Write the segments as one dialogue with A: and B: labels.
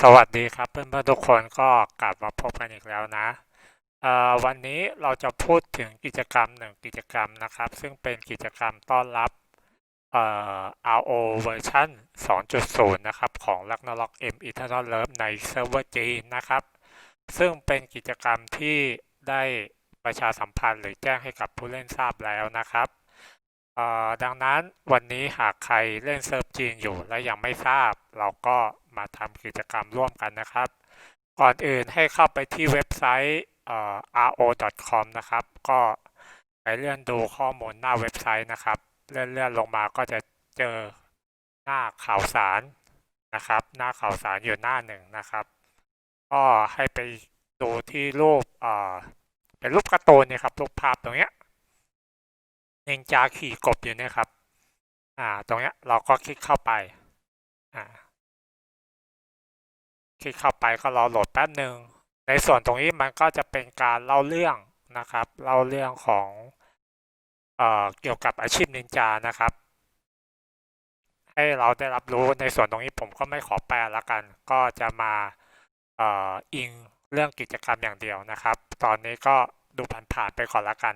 A: สวัสดีครับเพื่อนๆทุกคนก็กลับมาพบกันอีกแล้วนะวันนี้เราจะพูดถึงกิจกรรมหนึ่งกิจกรรมนะครับ ซึ่งเป็นกิจกรรมต้อนรับเอ่อ RO เวอร์ชัน2.0 นะครับ ของ Ragnarok M Eternal Love ในเซิร์ฟเวอร์จีนนะครับ ซึ่งเป็นกิจกรรมที่ได้ประชาสัมพันธ์หรือแจ้งให้กับผู้เล่นทราบแล้วนะครับ ดังนั้นวันนี้หากใครเล่นเซิร์ฟจีนอยู่และยังไม่ทราบ เราก็มาทำกิจกรรมร่วมกันนะครับ ก่อนอื่นให้เข้าไปที่เว็บไซต์เอ่อ ro.com นะครับ ก็ไปเลื่อนดูข้อมูลหน้าเว็บไซต์นะครับ เลื่อนเลื่อนลงมาก็จะเจอหน้าข่าวสารนะครับ หน้าข่าวสารอยู่หน้าหนึ่งนะครับ ก็ให้ไปดูที่รูปเอ่อเป็นรูปการ์ตูนเนี่ยครับรูปภาพตรงเนี้ย นินจาขี่กบอยู่เนี่ยครับ อ่า ตรงเนี้ยเราก็คลิกเข้าไป อ่า คลิกเข้าไปก็รอโหลดแป๊บหนึ่ง ในส่วนตรงนี้มันก็จะเป็นการเล่าเรื่องนะครับ เล่าเรื่องของ เอ่อ เกี่ยวกับอาชีพนินจานะครับ ให้เราได้รับรู้ในส่วนตรงนี้ผมก็ไม่ขอแปลละกัน ก็จะมา เอ่อ อิงเรื่องกิจกรรมอย่างเดียวนะครับ ตอนนี้ก็ดูผ่านๆไปก่อนละกัน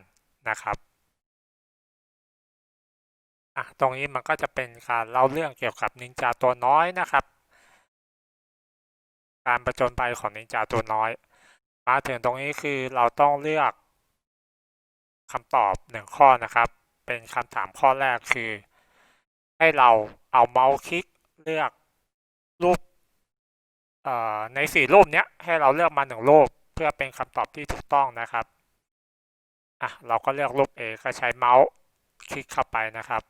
A: นะครับ อะตรงนี้มันก็จะเป็นการเล่าเรื่องเกี่ยวกับนินจาตัวน้อยนะครับ การประจนภัยของนินจาตัวน้อย มาถึงตรงนี้คือเราต้องเลือกคำตอบหนึ่งข้อนะครับ เป็นคำถามข้อแรกคือ ให้เราเอาเมาส์คลิกเลือกรูปเอ่อในสี่รูปเนี้ยให้เราเลือกมาหนึ่งรูปเพื่อเป็นคำตอบที่ถูกต้องนะครับอะเราก็เลือกรูป A ก็ใช้เมาส์คลิกเข้าไปนะครับ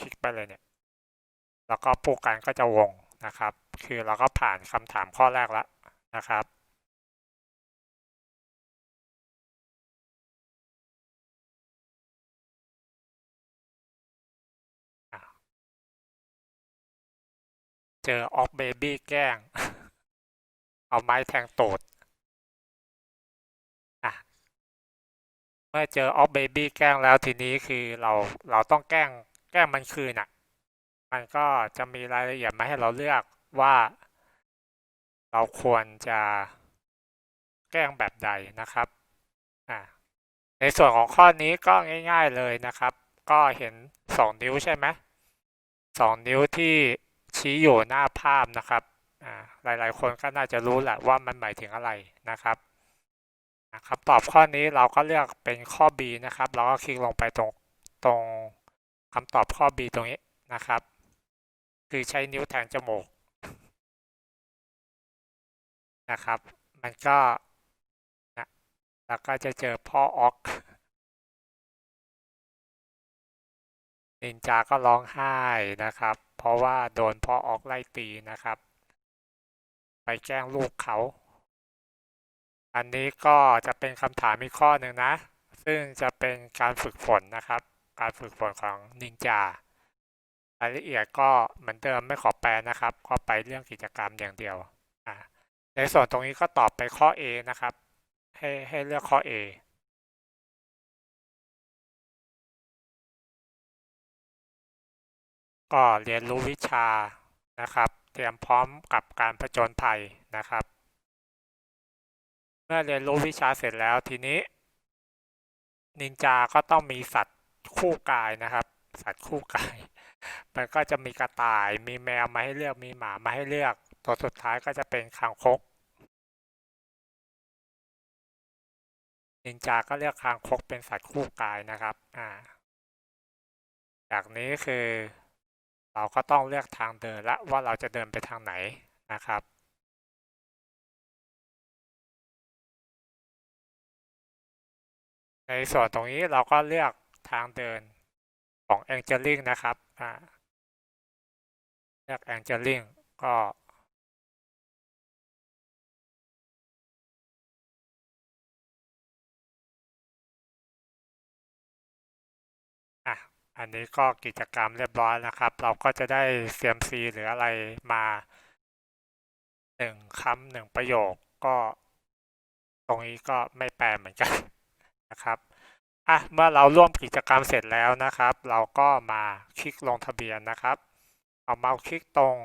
A: คลิกไปเลยเนี่ย แล้วก็ผู้กันก็จะวงนะครับ คือเราก็ผ่านคำถามข้อแรกแล้วนะครับเจอออกเบบี้แกล้ง เอาไม้แทงตูดอะเมื่อเจอออกเบบี้แกล้งแล้วทีนี้คือเราเราต้องแกล้ง กล้งมันคืนอะ มันก็จะมีรายละเอียดมาให้เราเลือกว่า เราควรจะแกล้งแบบใดนะครับอ่าในส่วนของข้อนี้ก็ง่าย ๆเลยนะครับ ก็เห็นสองนิ้วใช่ไหมสองนิ้วที่ชี้อยู่หน้าภาพนะครับอ่าหลายๆ คนก็น่าจะรู้แหละว่ามันหมายถึงอะไรนะครับคำตอบข้อนี้เราก็เลือกเป็นข้อ B นะครับ เราก็คลิกลงไปตรงตรง คำตอบข้อ B ตรงนี้นะครับ คือใช้นิ้วแทงจมูกนะครับ มันก็นะแล้วก็จะเจอพ่อออกนินจาก็ร้องไห้นะครับ เพราะว่าโดนพ่อออกไล่ตีนะครับ ไปแกล้งลูกเขา อันนี้ก็จะเป็นคำถามอีกข้อหนึ่งนะ ซึ่งจะเป็นการฝึกฝนนะครับ การฝึกฝนของนินจารายละเอียดก็เหมือนเดิมไม่ขอแปลนะครับ ก็ไปเรื่องกิจกรรมอย่างเดียวอ่าในส่วนตรงนี้ก็ตอบไปข้อ A นะครับ ให้ให้เลือกข้อ A ก็เรียนรู้วิชานะครับ เตรียมพร้อมกับการผจญภัยนะครับ เมื่อเรียนรู้วิชาเสร็จแล้วทีนี้ นินจาก็ต้องมีสัตว คู่กายนะครับ สัตว์คู่กาย มันก็จะมีกระต่าย มีแมวมาให้เลือก มีหมามาให้เลือก ตัวสุดท้ายก็จะเป็นคางคก นินจาก็เลือกคางคกเป็นสัตว์คู่กายนะครับ อ่า จากนี้คือ เราก็ต้องเลือกทางเดินละว่าเราจะเดินไปทางไหนนะครับในส่วนตรงนี้เราก็เลือก ทางเดินของ Angeling นะครับอ่าเลือก Angeling ก็อะอันนี้ก็กิจกรรมเรียบร้อยนะครับ เราก็จะได้ CMC หรืออะไรมาหนึ่งคำหนึ่งประโยคก็ตรงนี้ก็ไม่แปลเหมือนกันนะครับ อะเมื่อเราร่วมกิจกรรมเสร็จแล้วนะครับ เราก็มาคลิกลงทะเบียนนะครับ เอาเมาส์คลิกตรง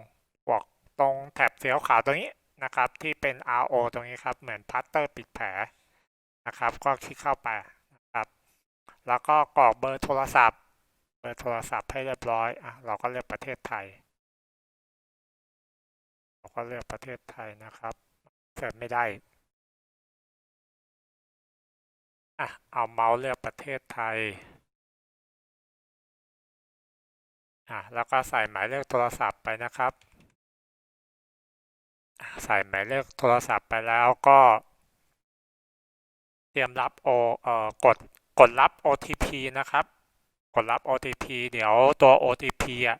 A: บวกตรงแถบสีขาวตรงนี้นะครับ ที่เป็น RO ตรงนี้ครับ เหมือนพัตเตอร์ปิดแผลนะครับ ก็คลิกเข้าไปนะครับ แล้วก็กรอกเบอร์โทรศัพท์ เบอร์โทรศัพท์ให้เรียบร้อยอะเราก็เลือกประเทศไทย เราก็เลือกประเทศไทยนะครับเกิดไม่ได้ อะ เอาเมาส์เลือกประเทศไทย อะ แล้วก็ใส่หมายเลขโทรศัพท์ไปนะครับ ใส่หมายเลขโทรศัพท์ไปแล้วก็เตรียมรับโอเอ่อกดกดรับ OTP นะครับ กดรับ OTP เดี๋ยวตัว OTP อะ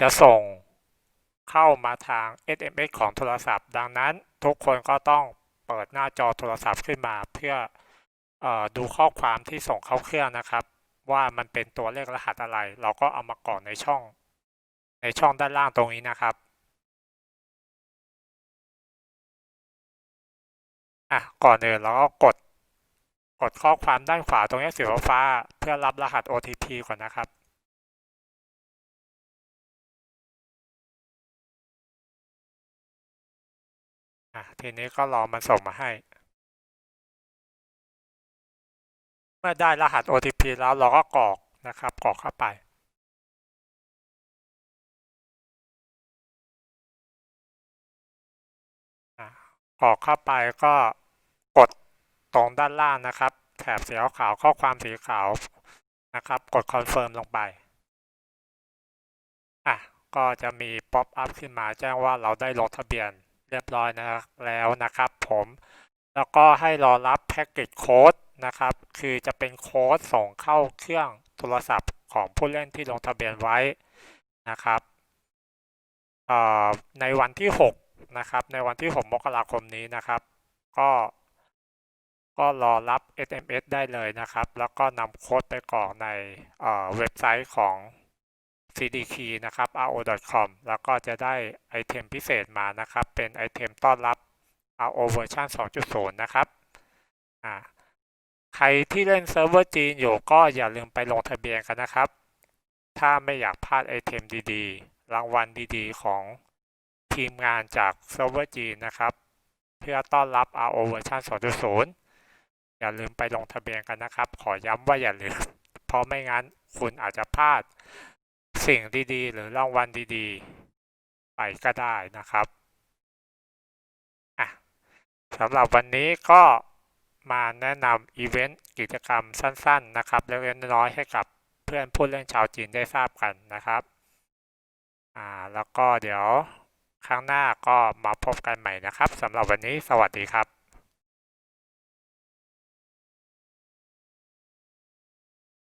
A: จะส่งเข้ามาทาง SMS ของโทรศัพท์ ดังนั้นทุกคนก็ต้องเปิดหน้าจอโทรศัพท์ขึ้นมาเพื่อ ดูข้อความที่ส่งเข้าเครื่องนะครับ ว่ามันเป็นตัวเลขรหัสอะไร เราก็เอามากรอกในช่อง ในช่องด้านล่างตรงนี้นะครับอะก่อนอื่นเราก็กดกดข้อความด้านขวาตรงนี้สีฟ้าเพื่อรับรหัส OTP ก่อนนะครับอะทีนี้ก็รอมันส่งมาให้ เมื่อได้รหัส OTP แล้วเราก็กรอกนะครับกรอกเข้าไป กรอกเข้าไปก็กดตรงด้านล่างนะครับ แถบสีขาวข้อความสีขาวนะครับ กดคอนเฟิร์มลงไปอะก็จะมีป๊อปอัพขึ้นมาแจ้งว่าเราได้ลงทะเบียนเรียบร้อยนะแล้วนะครับผม แล้วก็ให้รอรับแพ็กเกจโค้ด นะครับ คือจะเป็นโค้ดส่งเข้าเครื่องโทรศัพท์ของผู้เล่นที่ลงทะเบียนไว้นะครับในวันที่ 6 นะครับ ในวันที่ 6 มกราคมนี้นะครับ ก็ก็รอรับ SMS ได้เลยนะครับ แล้วก็นำโค้ดไปกรอกในเว็บไซต์ของ CDK นะครับ ro.com แล้วก็จะได้ไอเทมพิเศษมานะครับ เป็นไอเทมต้อนรับ ro เวอร์ชัน2.0 นะครับ อ่า ใครที่เล่นเซิร์ฟเวอร์จีนอยู่ก็อย่าลืมไปลงทะเบียนกันนะครับ ถ้าไม่อยากพลาดไอเทมดีๆ รางวัลดีๆ ของทีมงานจากเซิร์ฟเวอร์จีนนะครับ เพื่อต้อนรับ ro เวอร์ชัน2.0 อย่าลืมไปลงทะเบียนกันนะครับ ขอย้ำว่าอย่าลืม เพราะไม่งั้นคุณอาจจะพลาดสิ่งดีๆ หรือรางวัลดีๆ ไปก็ได้นะครับอะสำหรับวันนี้ก็ มาแนะนำอีเวนต์กิจกรรมสั้น ๆ นะครับเล็กๆน้อยๆให้กับเพื่อนผู้เล่นชาวจีนได้ทราบกันนะครับอ่าแล้วก็เดี๋ยวครั้งหน้าก็มาพบกันใหม่นะครับสำหรับวันนี้สวัสดีครับ